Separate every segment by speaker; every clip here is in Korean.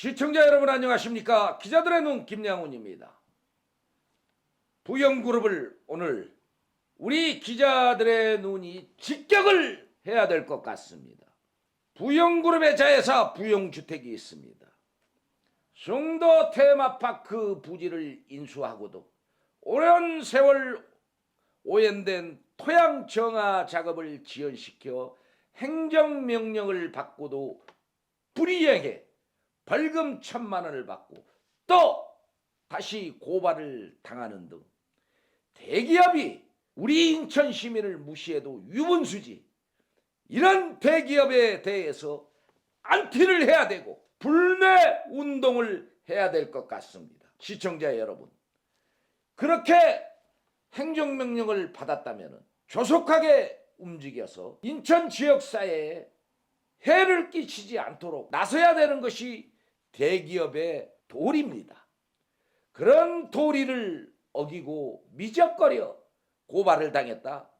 Speaker 1: 시청자 여러분 안녕하십니까? 기자들의 눈 김양훈입니다. 부영그룹을 오늘 우리 기자들의 눈이 직격을 해야 될 것 같습니다. 부영그룹의 자회사 부영주택이 있습니다. 송도 테마파크 부지를 인수하고도 오랜 세월 오염된 토양 정화 작업을 지연시켜 행정명령을 받고도 불이행해 벌금 천만 원을 받고 또 다시 고발을 당하는 등 대기업이 우리 인천 시민을 무시해도 유분수지 이런 대기업에 대해서 안티를 해야 되고 불매 운동을 해야 될 것 같습니다. 시청자 여러분 그렇게 행정명령을 받았다면 조속하게 움직여서 인천 지역사회에 해를 끼치지 않도록 나서야 되는 것이 대기업의 도리입니다. 그런 도리를 어기고 미적거려 고발을 당했다.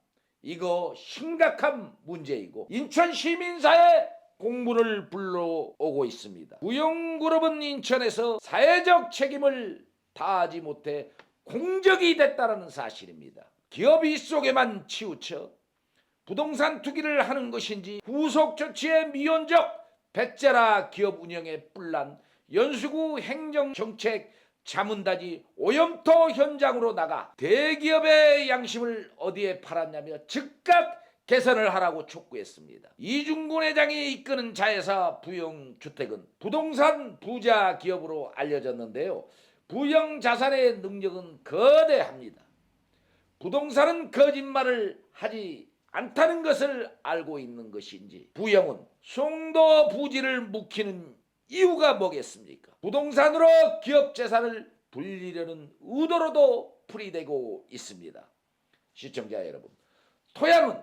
Speaker 1: 이거 심각한 문제이고 인천 시민사회 공문을 불러오고 있습니다. 부영그룹은 인천에서 사회적 책임을 다하지 못해 공적이 됐다는 사실입니다. 기업이 속에만 치우쳐 부동산 투기를 하는 것인지 후속 조치에 미온적 배째라 기업 운영에 뿔난 연수구 행정정책 자문단이 오염토 현장으로 나가 대기업의 양심을 어디에 팔았냐며 즉각 개선을 하라고 촉구했습니다. 이중근 회장이 이끄는 자회사 부영주택은 부동산 부자 기업으로 알려졌는데요. 부영 자산의 능력은 거대합니다. 부동산은 거짓말을 하지 않다는 것을 알고 있는 것인지 부영은 송도 부지를 묵히는 이유가 뭐겠습니까? 부동산으로 기업 재산을 불리려는 의도로도 풀이되고 있습니다. 시청자 여러분, 토양은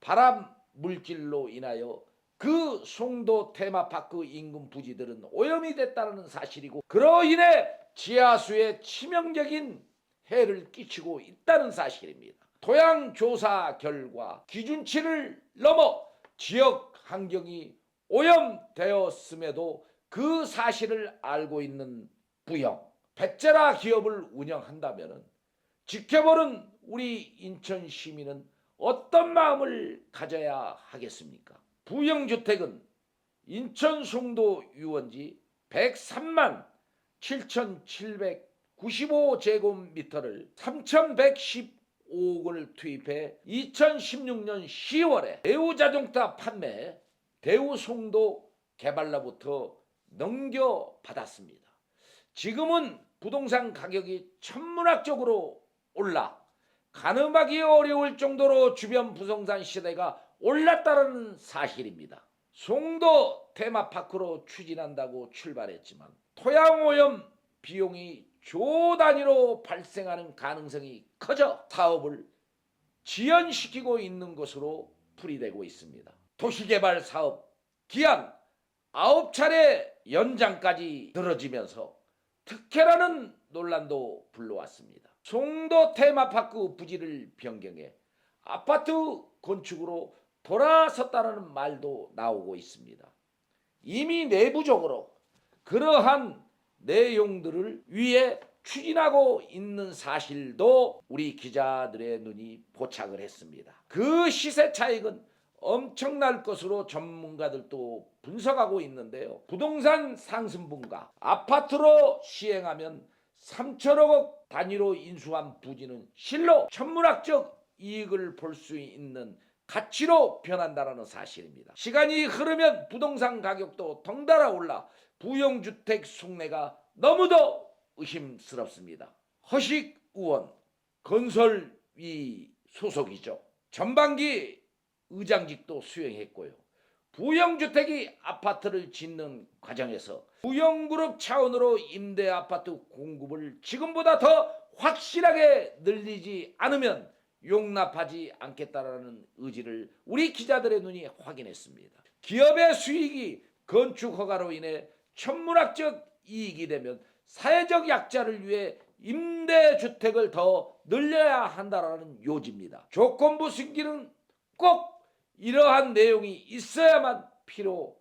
Speaker 1: 바람 물질로 인하여 그 송도 테마파크 인근 부지들은 오염이 됐다는 사실이고 그로 인해 지하수에 치명적인 해를 끼치고 있다는 사실입니다. 토양 조사 결과 기준치를 넘어 지역 환경이 오염되었음에도 그 사실을 알고 있는 부영 백제라 기업을 운영한다면 지켜보는 우리 인천 시민은 어떤 마음을 가져야 하겠습니까? 부영주택은 인천 송도 유원지 103만 7,795제곱미터를 3,115억을 투입해 2016년 10월에 대우자동차 판매 대우송도 개발로부터 넘겨받았습니다. 지금은 부동산 가격이 천문학적으로 올라 가늠하기 어려울 정도로 주변 부동산 시대가 올랐다는 사실입니다. 송도 테마파크로 추진한다고 출발했지만 토양오염 비용이 조 단위로 발생하는 가능성이 커져 사업을 지연시키고 있는 것으로 풀이되고 있습니다. 도시개발 사업 기한 9차례 연장까지 늘어지면서 특혜라는 논란도 불러왔습니다. 송도 테마파크 부지를 변경해 아파트 건축으로 돌아섰다는 말도 나오고 있습니다. 이미 내부적으로 그러한 내용들을 위해 추진하고 있는 사실도 우리 기자들의 눈이 포착을 했습니다. 그 시세 차익은 엄청날 것으로 전문가들도 분석하고 있는데요. 부동산 상승분과 아파트로 시행하면 3천억 단위로 인수한 부지는 실로 천문학적 이익을 볼 수 있는 가치로 변한다는 사실입니다. 시간이 흐르면 부동산 가격도 덩달아 올라 부영주택 속내가 너무도 의심스럽습니다. 허식 의원 건설위 소속이죠. 전반기 의장직도 수행했고요. 부영주택이 아파트를 짓는 과정에서 부영그룹 차원으로 임대 아파트 공급을 지금보다 더 확실하게 늘리지 않으면 용납하지 않겠다라는 의지를 우리 기자들의 눈이 확인했습니다. 기업의 수익이 건축 허가로 인해 천문학적 이익이 되면 사회적 약자를 위해 임대주택을 더 늘려야 한다라는 요지입니다. 조건부 승기는 꼭 이러한 내용이 있어야만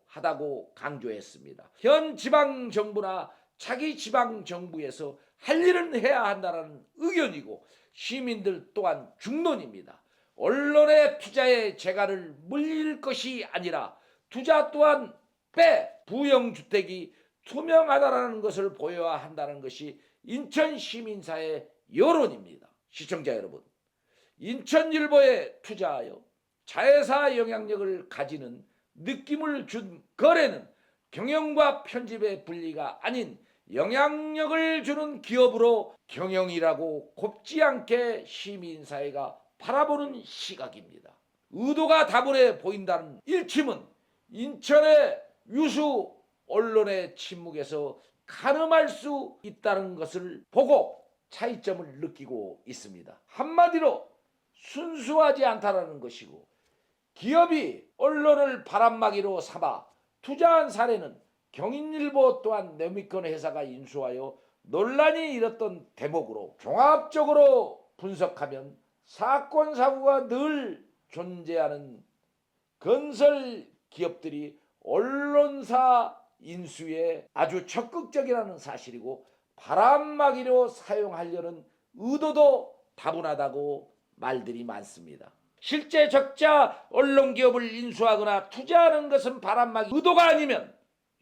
Speaker 1: 하다고 강조했습니다. 현 지방 정부나 차기 지방 정부에서 할 일은 해야 한다는 의견이고 시민들 또한 중론입니다. 언론의 투자의 재갈을 물릴 것이 아니라 투자 또한 빼 부영주택이 투명하다라는 것을 보여야 한다는 것이 인천 시민사의 여론입니다. 시청자 여러분, 인천일보에 투자하여 자회사 영향력을 가지는 느낌을 준 거래는 경영과 편집의 분리가 아닌 영향력을 주는 기업으로 경영이라고 곱지 않게 시민사회가 바라보는 시각입니다. 의도가 다분해 보인다는 일침은 인천의 유수 언론의 침묵에서 가늠할 수 있다는 것을 보고 차이점을 느끼고 있습니다. 한마디로 순수하지 않다라는 것이고 기업이 언론을 바람막이로 삼아 투자한 사례는 경인일보 또한 내미권 회사가 인수하여 논란이 일었던 대목으로 종합적으로 분석하면 사건 사고가 늘 존재하는 건설 기업들이 언론사 인수에 아주 적극적이라는 사실이고 바람막이로 사용하려는 의도도 다분하다고 말들이 많습니다. 실제 적자 언론 기업을 인수하거나 투자하는 것은 바람막이 의도가 아니면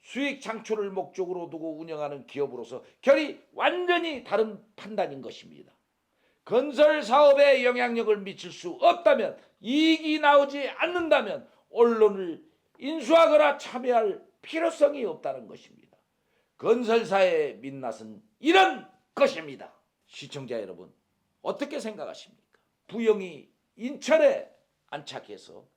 Speaker 1: 수익 창출을 목적으로 두고 운영하는 기업으로서 결이 완전히 다른 판단인 것입니다. 건설 사업에 영향력을 미칠 수 없다면 이익이 나오지 않는다면 언론을 인수하거나 참여할 필요성이 없다는 것입니다. 건설사의 민낯은 이런 것입니다. 시청자 여러분 어떻게 생각하십니까? 부영이 인천에 안착해서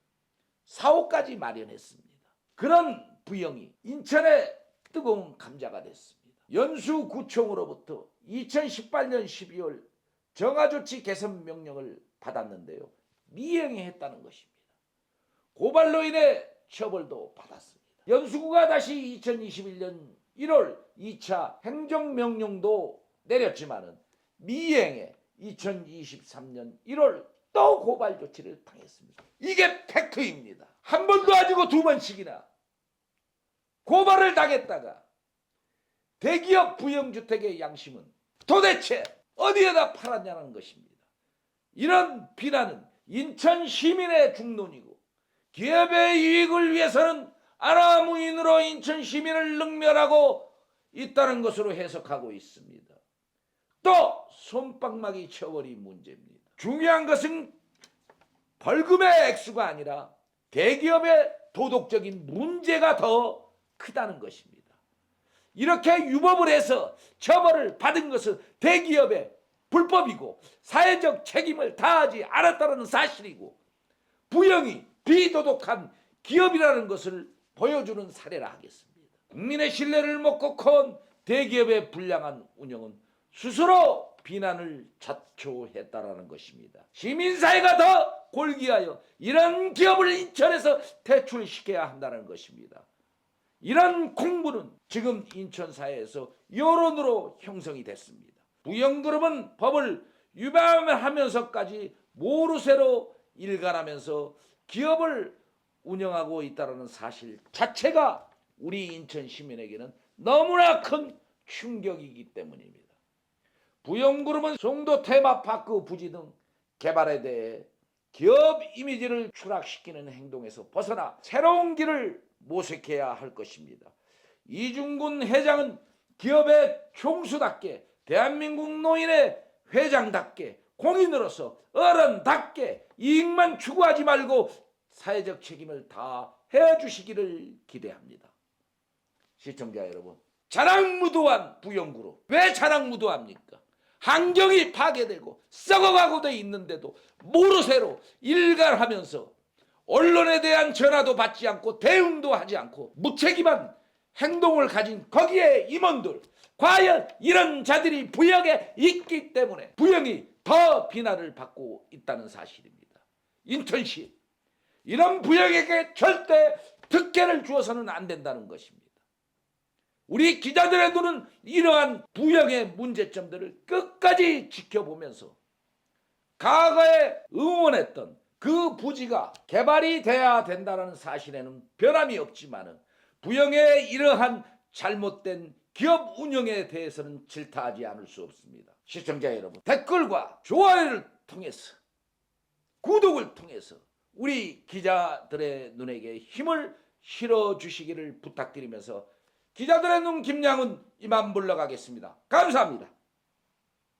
Speaker 1: 사옥까지 마련했습니다. 그런 부영이 인천의 뜨거운 감자가 됐습니다. 연수구청으로부터 2018년 12월 정화조치 개선 명령을 받았는데요. 미행했다는 것입니다. 고발로 인해 처벌도 받았습니다. 연수구가 다시 2021년 1월 2차 행정명령도 내렸지만은 미행에 2023년 1월 또 고발 조치를 당했습니다. 이게 팩트입니다. 한 번도 아니고 두 번씩이나 고발을 당했다가 대기업 부영주택의 양심은 도대체 어디에다 팔았냐는 것입니다. 이런 비난은 인천 시민의 중론이고 기업의 이익을 위해서는 아나무인으로 인천 시민을 능멸하고 있다는 것으로 해석하고 있습니다. 또 손방망이 처벌이 문제입니다. 중요한 것은 벌금의 액수가 아니라 대기업의 도덕적인 문제가 더 크다는 것입니다. 이렇게 유법을 해서 처벌을 받은 것은 대기업의 불법이고 사회적 책임을 다하지 않았다는 사실이고 부영이 비도덕한 기업이라는 것을 보여주는 사례라 하겠습니다. 국민의 신뢰를 먹고 커온 대기업의 불량한 운영은 스스로 비난을 자초했다라는 것입니다. 시민사회가 더 골기하여 이런 기업을 인천에서 퇴출시켜야 한다는 것입니다. 이런 공부는 지금 인천 사회에서 여론으로 형성이 됐습니다. 부영그룹은 법을 위반하면서까지 모르쇠로 일관하면서 기업을 운영하고 있다는 사실 자체가 우리 인천 시민에게는 너무나 큰 충격이기 때문입니다. 부영그룹은 송도 테마파크 부지 등 개발에 대해 기업 이미지를 추락시키는 행동에서 벗어나 새로운 길을 모색해야 할 것입니다. 이중근 회장은 기업의 총수답게 대한민국 노인의 회장답게 공인으로서 어른답게 이익만 추구하지 말고 사회적 책임을 다 해주시기를 기대합니다. 시청자 여러분, 자랑무도한 부영구로 왜 자랑무도합니까? 환경이 파괴되고 썩어가고 돼 있는데도 모르쇠로 일갈하면서 언론에 대한 전화도 받지 않고 대응도 하지 않고 무책임한 행동을 가진 거기에 임원들 과연 이런 자들이 부영에 있기 때문에 부영이 더 비난을 받고 있다는 사실입니다. 인천시 이런 부영에게 절대 특혜를 주어서는 안 된다는 것입니다. 우리 기자들의 눈은 이러한 부영의 문제점들을 끝까지 지켜보면서 과거에 응원했던 그 부지가 개발이 돼야 된다는 사실에는 변함이 없지만은 부영의 이러한 잘못된 기업 운영에 대해서는 질타하지 않을 수 없습니다. 시청자 여러분, 댓글과 좋아요를 통해서 구독을 통해서 우리 기자들의 눈에게 힘을 실어 주시기를 부탁드리면서 기자들의 눈 김양은 이만 물러가겠습니다. 감사합니다.